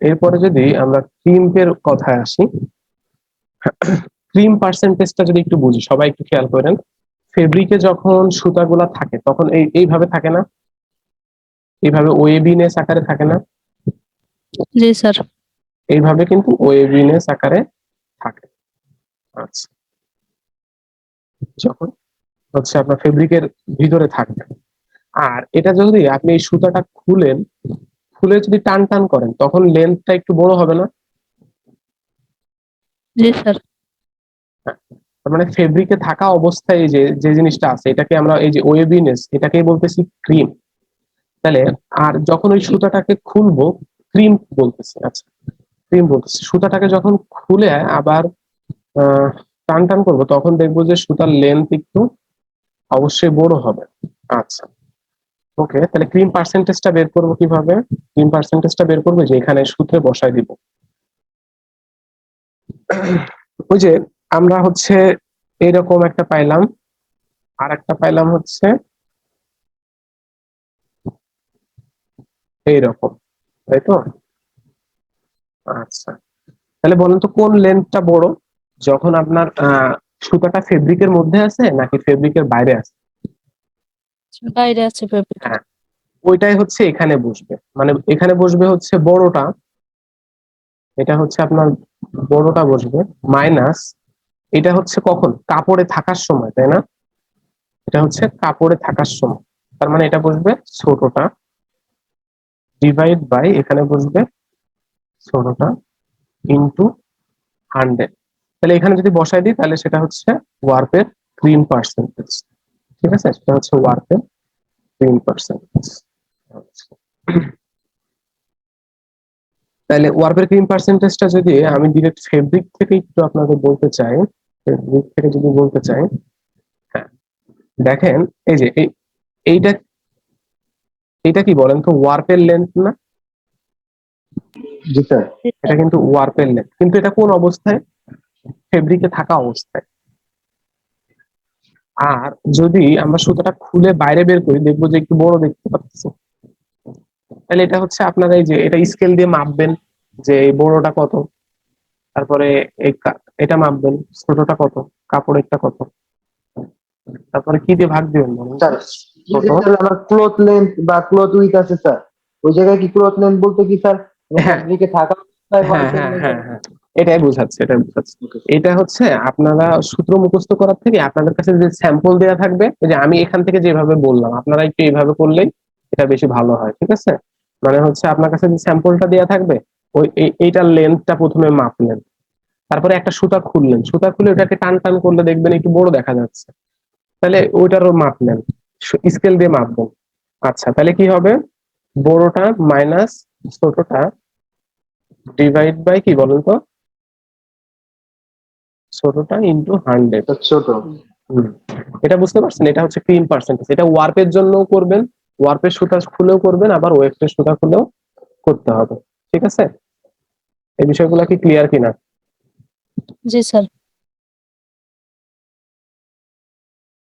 এরপরে যদি আমরা ক্রিমের কথায় আসি ক্রিম পার্সেন্টেজটা যদি একটু বুঝি সবাই একটু খেয়াল করেন ফেব্রিকে যখন সুতাগুলা থাকে তখন এই এইভাবে থাকে না? এইভাবে ওয়েবিনেস আকারে থাকে না? জি স্যার। এইভাবে কিন্তু ওয়েবিনেস আকারে থাকে। আচ্ছা। যখন হচ্ছে আপনার ফেব্রিকের ভিতরে থাকবে আর এটা যদি আপনি এই সুতাটা খুলেন খুলে যদি টান টান করেন তখন লেন্থটা একটু বড় হবে না? জি স্যার মানে ফেব্রিকে থাকা অবস্থায় যে যে জিনিসটা আছে এটাকে আমরা এই যে ওয়েবিনেস এটাকেই বলতেছি ক্রিম তাহলে আর যখন ওই সুতাটাকে খুলবো ক্রিম বলতেছি আচ্ছা ক্রিম বলতেছি। সুতাটাকে যখন খুলে আবার আহ, টান টান করব তখন দেখব যে সুতার লেন্থ একটু অবশ্যই বড় হবে। আচ্ছা। ওকে, তাহলে ক্রিম পার্সেন্টেজটা বের করব কীভাবে? ক্রিম পার্সেন্টেজটা বের করব যে এখানে সূত্রে বসায় দিব। ওই যে আমরা হচ্ছে এরকম একটা পাইলাম, আর একটা পাইলাম হচ্ছে এইরকম, তাই তো? আচ্ছা তাহলে বলেন তো কোন লেন্থটা বড়? যখন আপনার সুতাটা ফেব্রিকের মধ্যে আছে নাকি ফেব্রিকের বাইরে আছে? বাইরে আছে ফেব্রিক ওইটাই হচ্ছে এখানে বসবে। মানে এখানে বসবে হচ্ছে বড়টা। এটা হচ্ছে আপনার বড়টা বসবে মাইনাস এটা হচ্ছে কখন? কাপড়ে থাকার সময়, তাই না? এটা হচ্ছে কাপড়ে থাকার সময়। তার মানে এটা বসবে ছোটটা। ডিভাইড বাই এখানে বসবে ছোটটা ইন্টু হান্ড্রেড তাহলে এখানে যদি বসাই দিই, তাহলে সেটা হচ্ছে ওয়ার্পের ক্রিম পার্সেন্টেজ ঠিক আছে? সেটা হচ্ছে ওয়ার্পের ক্রিম পার্সেন্টেজ তাহলে ওয়ার্পের ক্রিম পার্সেন্টেজটা যদি আমি ডিরেক্ট ফেব্রিক থেকে একটু আপনাদের বলতে চাই ফেব্রিক থেকে যদি বলতে চাই হ্যাঁ দেখেন, এই যে, এই, এইটা এইটা কি বলেন তো ওয়ার্পের লেন্থ না? স্যার এটা কিন্তু ওয়ার্পের লেন্থ কিন্তু এটা কোন অবস্থায়? ফেব্রিকে থাকা অবস্থায়। আর যদি আমরা সুতাটা খুলে বাইরে বের করি দেখব যে একটু বড় দেখতে পাচ্ছি। তাহলে এটা হচ্ছে আপনারা এই যে এটা স্কেল দিয়ে মাপবেন যে এই বড়টা কত। তারপরে এটা মাপবেন ছোটটা কত কাপড়েরটা কত। তারপরে কি দিয়ে ভাগ দিবেন স্যার আমার ক্লথ লেন্থ বা ক্লথ উইথ আছে স্যার। ওই জায়গায় কি ক্লথ লেন্থ বলতে কি স্যার? হ্যাঁ। থাকা এটাই বোঝাচ্ছে এটাই বোঝাচ্ছে। এটা হচ্ছে আপনারা সূত্র মুখস্থ করার থেকে আপনাদের কাছে যে স্যাম্পল দেওয়া থাকবে যে আমি এখান থেকে যেভাবে বললাম, আপনারা একটু এইভাবে করলেই এটা বেশি ভালো হয়, ঠিক আছে? মানে হচ্ছে আপনার কাছে যে স্যাম্পলটা দেওয়া থাকবে, ওই এই- এইটার লেন্থটা প্রথমে মাপলেন। তারপরে একটা সুতা খুললেন, সুতা খুলে ওটাকে টান টান করলে দেখবেন একটু বড় দেখা যাচ্ছে। তাহলে ওইটারও মাপলেন স্কেল দিয়ে মাপবেন। আচ্ছা তাহলে কি হবে? বড়টা মাইনাস ছোটটা ডিভাইড বাই কি বলেন তো? ছোটটা ইনটু হান্ড্রেড ছোট। এটা বুঝতে পারছেন? এটা হচ্ছে ক্রিম পার্সেন্টেজ এটা ওয়ার্পের জন্যও করবেন ওয়ার্পের সুতা খুলেও করবেন আবার ওয়েস্টের সুতা খুলেও করতে হবে। ঠিক আছে? এই বিষয়গুলো কি ক্লিয়ার কিনা? জি স্যার